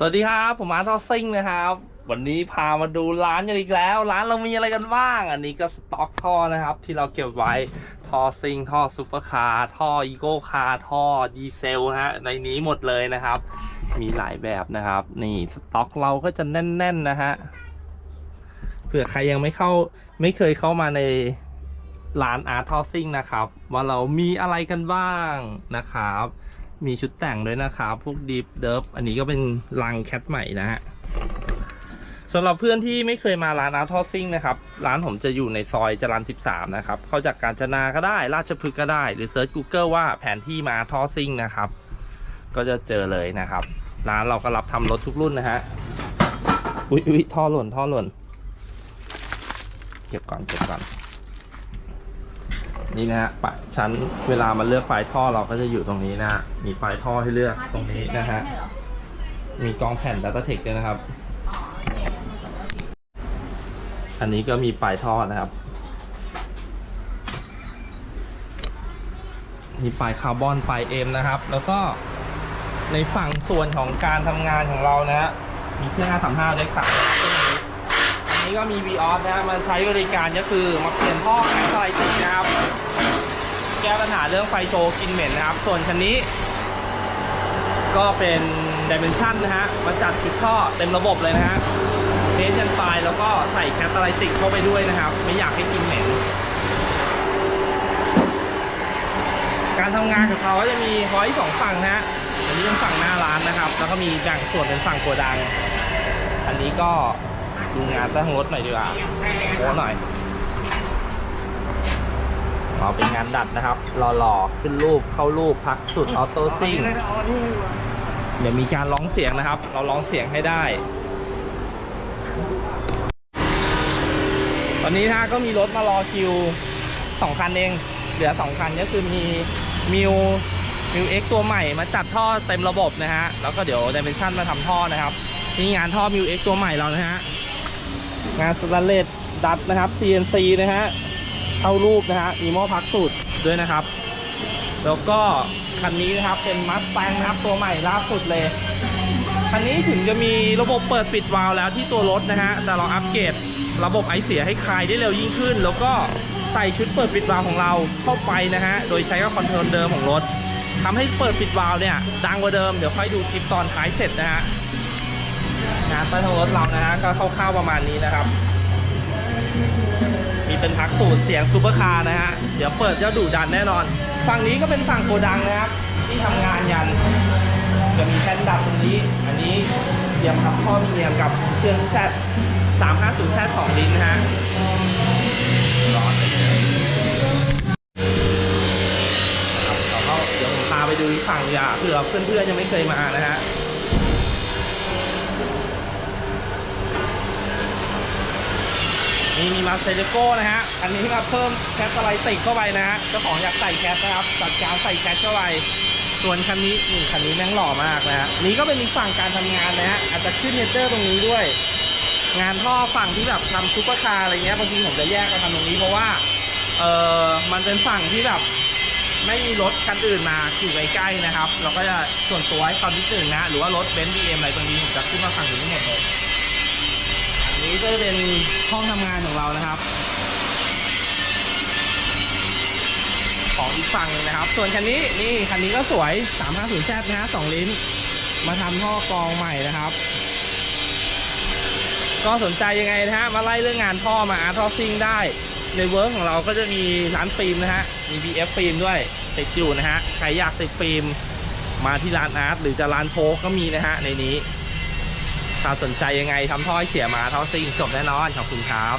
สวัสดีครับ ผมอาร์ทอซิ่งนะครับ วันนี้พามาดูร้านกันอีกแล้ว ร้านเรามีอะไรกันบ้าง อันนี้ก็สต็อกท่อนะครับ ที่เราเก็บไว้ท่อซิ่งท่อซูเปอร์คาร์ท่ออีโก้คาร์ท่อดีเซลนะฮะในนี้หมดเลยนะครับ มีหลายแบบนะครับ นี่สต็อกเราก็จะแน่น ๆ นะฮะเผื่อใครยังไม่เข้าไม่เคยเข้ามาในร้านอาร์ทอซิ่งนะครับ ว่าเรามีอะไรกันบ้างนะครับ มีชุดแต่งด้วยนะครับ พวกดิฟเดิฟอันนี้ก็เป็นลังแคทใหม่นะฮะสำหรับเพื่อนที่ไม่เคยมาร้านอาร์ทอซิ่งนะครับ ร้านผมจะอยู่ในซอยจรัญ13 นะครับ เข้าจากการจนาก็ได้ ราชพฤกษ์ก็ได้ หรือเซิร์ช Google ว่าแผนที่มาทอซิ่งนะครับ ก็จะเจอเลยนะครับ ร้านเราก็รับทำรถทุกรุ่นนะฮะ อุ๊ยอุ๊ยท่อหล่นท่อหล่น เก็บก่อนเก็บก่อน นี่นะฮะปะชั้นเวลามาเลือกปลายท่อเราก็จะอยู่ตรงนี้นะฮะมีปลายท่อให้เลือกตรงนี้นะฮะมีกองแผ่น Data Tech ด้วยนะครับ อันนี้ก็มีปลายท่อนะครับมีปลายคาร์บอนปลายเอ็มนะครับ แล้วก็ในฝั่งส่วนของการทำงานของเรานะฮะมีเครื่อง535ด้วยครับอั นนี้ก็มี v ีออสนะฮะมันใช้บริการก็คือมาเปลี่ยนท่อแอร์ไซติกนะครับ แก้ปัญหาเรื่องไฟโชว์กินเหม็นนะครับ ส่วนคันนี้ ก็เป็นดิเมนชันนะฮะมาจัดชุดท่อเต็มระบบเลยนะฮะเทสยันปลายแล้วก็ใส่แคตาไลติกเข้าไปด้วยนะครับ ไม่อยากให้กินเหม็น การทำงานของเขาก็จะมีฮอยสองฝั่งนะฮะอันนี้เป็นฝั่งหน้าร้านนะครับ แล้วก็มีแบ่งส่วนเป็นฝั่งโกดัง อันนี้ก็ ดูงานตั้งรถหน่อยดีกว่าโอ้หน่อยเราเป็นงานดัดนะครับหล่อๆขึ้นรูปเข้ารูปพักสุดออโต้ซิ่งเดี๋ยวมีการร้องเสียงนะครับ เราร้องเสียงให้ได้ ตอนนี้นะก็มีรถมารอคิวสองคันเอง เหลือสองคันก็คือมีมิวมิวเอ็กตัวใหม่มาจัดท่อเต็มระบบนะฮะ แล้วก็เดี๋ยวดิเมนชั่นมาทำท่อนะครับ นี่งานท่อมิวเอ็กตัวใหม่เรานะฮะ งานสแตนเลสดัดนะครับ CNC นะฮะเข้ารูปนะฮะมีหม้อพักสูตรด้วยนะครับ แล้วก็คันนี้นะครับ เป็นมัสแตงนะครับ ตัวใหม่ล่าสุดเลย คันนี้ถึงจะมีระบบเปิดปิดวาล์วแล้วที่ตัวรถนะฮะ แต่เราอัปเกรดระบบไอเสียให้คลายได้เร็วยิ่งขึ้น แล้วก็ใส่ชุดเปิดปิดวาล์วของเราเข้าไปนะฮะ โดยใช้กับคอนโทรลเดิมของรถทำให้เปิดปิดวาล์วเนี่ยดังกว่าเดิม เดี๋ยวค่อยดูคลิปตอนท้ายเสร็จนะฮะ งานใต้ท้องรถเรานะฮะก็คร่าวๆประมาณนี้นะครับ มีเป็นพักสูตรเสียงซูเปอร์คาร์นะฮะเดี๋ยวเปิดจะดุดันแน่นอน ฝั่งนี้ก็เป็นฝั่งโกดังนะครับ ที่ทำงานยัน จะมีแท่นดับตรงนี้ อันนี้เตรียมทับข้อมีเนียมกับเครื่องแซด350แซด2ลิ้นนะฮะร้อนเลยครับเดี๋ยวผมพาไปดูฝั่งดีกว่าเผื่อเพื่อนๆยังไม่เคยมานะฮะ มาเซเลโก้นะฮะ อันนี้มาเพิ่มแคสอะไรติดเข้าไปนะฮะ เจ้าของอยากใส่แคสนะครับ จัดการใส่แคสเข้าไป ส่วนคันนี้นี่คันนี้แม่งหล่อมากนะฮะ นี่ก็เป็นอีกฝั่งการทำงานนะฮะ อาจจะขึ้นเนเจอร์ตรงนี้ด้วย งานท่อฝั่งที่แบบทำซุปเปอร์คาร์อะไรเงี้ย บางทีผมจะแยกมาทำตรงนี้เพราะว่า เออมันเป็นฝั่งที่แบบไม่มีรถคันอื่นมาอยู่ใกล้ๆนะครับ เราก็จะส่วนตัวให้เขานิดหนึ่งนะ หรือว่ารถเบนซ์บีเอ็มอะไรตรงนี้ผมจะขึ้นมาฝั่งนี้หมดเลย นี้ก็จะเป็นห้องทำงานของเรานะครับ ของอีกฝั่งหนึ่งนะครับ ส่วนคันนี้นี่คันนี้ก็สวย 350แซนะฮะสองลิ้น มาทำท่อกรองใหม่นะครับ ก็สนใจยังไงนะฮะมาไล่เรื่องงานท่อมาอาร์ท่อซิ่งได้ในเวิร์กของเราก็จะมีร้านฟิล์มนะฮะ มี BF ฟิล์มด้วยติดอยู่นะฮะ ใครอยากติดฟิล์มมาที่ร้านอาร์ตหรือจะร้านโชก็มีนะฮะในนี้ ถ้าสนใจยังไงทำท่อให้เสียมาท่อซิ่งจบแน่นอนขอบคุณครับ